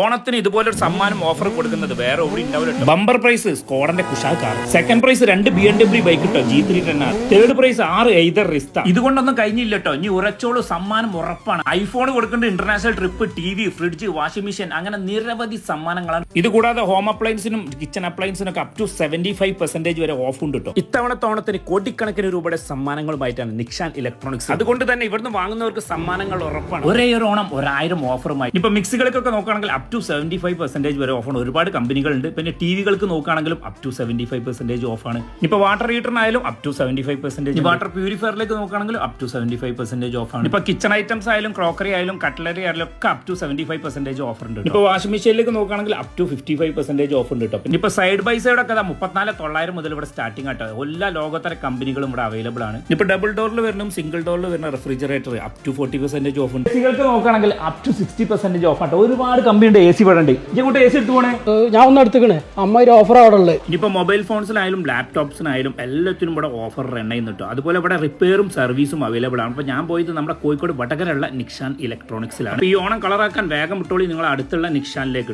ഓണത്തിന് ഇതുപോലൊരു സമ്മാനം ഓഫർ കൊടുക്കുന്നത് വേറെ ഉണ്ടാവില്ല ബമ്പർ പ്രൈസ് സ്കോഡന്റെ കുഷാൽ കാർ സെക്കൻഡ് പ്രൈസ് രണ്ട് ബി എം ഡബ്ല്യൂ ബൈക്ക് കിട്ടോ G three ten R third prize ആറ് എയ്തർ റിസ്ത ഇതുകൊണ്ടൊന്നും കഴിഞ്ഞില്ല കേട്ടോ ഇനി ഉറച്ചോളൂ സമ്മാനം ഉറപ്പാണ്. ഐഫോൺ കൊടുക്കേണ്ട international trip T V fridge washing machine അങ്ങനെ നിരവധി സമ്മാനങ്ങളാണ്. ഇത് കൂടാതെ ഹോം അപ്ലയൻസിനും കിച്ചൺ അപ്ലയൻസിനും ഒക്കെ up to seventy five percentage വരെ ഓഫ് ഉണ്ട് കേട്ടോ ഇത്തവണത്തെ ഓണത്തിന് കോടിക്കണക്കിന് രൂപയുടെ സമ്മാനങ്ങളുമായിട്ടാണ് നിക്ഷാൻ ഇലക്ട്രോണിക്സ് അതുകൊണ്ട് തന്നെ ഇവിടുന്ന് വാങ്ങുന്നവർക്ക് സമ്മാനങ്ങൾ ഉറപ്പാണ്. ഒരേ ഒരു ഓണം ഒരായിരം ഓഫറുമായി ഇപ്പൊ മിക്സികൾക്കൊക്കെ നോക്കുകയാണെങ്കിൽ up to seventy five percentage വരെ ഓഫാണ് ഒരുപാട് കമ്പനികളുണ്ട്. പിന്നെ ടി വികൾക്ക് നോക്കുകയാണെങ്കിലും up to seventy five percentage ഓഫാണ് ഇപ്പോൾ water ഹീറ്ററിനായാലും up to seventy five percentage water പ്യൂരിഫയറിലേക്ക് നോക്കുകയാണെങ്കിൽ up to seventy five percentage ഓഫാണ് ഇപ്പോൾ കിച്ചൺ ഐറ്റംസ് ആയാലും ക്രോക്കറി ആയാലും കട്ട്ലറി ആയാലും ഒക്കെ up to seventy five percentage offer ഉണ്ട് ഇപ്പോൾ വാഷിംഗ് മെഷീനിലേക്ക് നോക്കുകയാണെങ്കിൽ up to fifty five percentage off ഉണ്ട് കേട്ടോ പിന്നെ ഇപ്പോൾ സൈഡ് ബൈ സൈഡ് ഒക്കെ മുപ്പത്തിനാല് തൊള്ളായിരം മുതൽ ഇവിടെ സ്റ്റാർട്ടിംഗ് ആട്ടോ. എല്ലാ ലോകത്തര കമ്പനികളും ഇവിടെ അവൈലബിൾ ആണ്. ഇപ്പോൾ ഡബിൾ ഡോറിൽ വരുന്ന സിംഗിൾ ഡോറിൽ വരുന്ന refrigerator up to forty percentage off ഉണ്ട്. നിങ്ങൾക്ക് നോക്കുകയാണെങ്കിൽ up to sixty percentage off ആട്ടോ. ഒരുപാട് കമ്പനിയുടെ എ സി ഇവിടെ ഇങ്ങോട്ട് എ സി എടുത്തു പോണേ? ഞാൻ ഒന്ന് എടുത്തുക്കണേ. അമ്മ ഒരു ഓഫർ അവിടെ ഉള്ളത് ഇനിയിപ്പോ മൊബൈൽ ഫോൺസിലായാലും ലാപ്ടോപ്സിനായാലും എല്ലാത്തിനും ഇവിടെ ഓഫർ റൺ ചെയ്യുന്നു കേട്ടോ അതുപോലെ ഇവിടെ റിപ്പയറും സർവീസും അവൈലബിൾ ആണ്. അപ്പോൾ ഞാൻ പോയത് നമ്മുടെ കോഴിക്കോട് വടകരയുള്ള നിക്ഷാൻ ഇലക്ട്രോണിക്സിലാണ് ഈ ഓണം കളറാക്കാൻ വേഗം വിട്ടോളി നിങ്ങൾ അടുത്തുള്ള നിക്ഷാനിലേക്ക്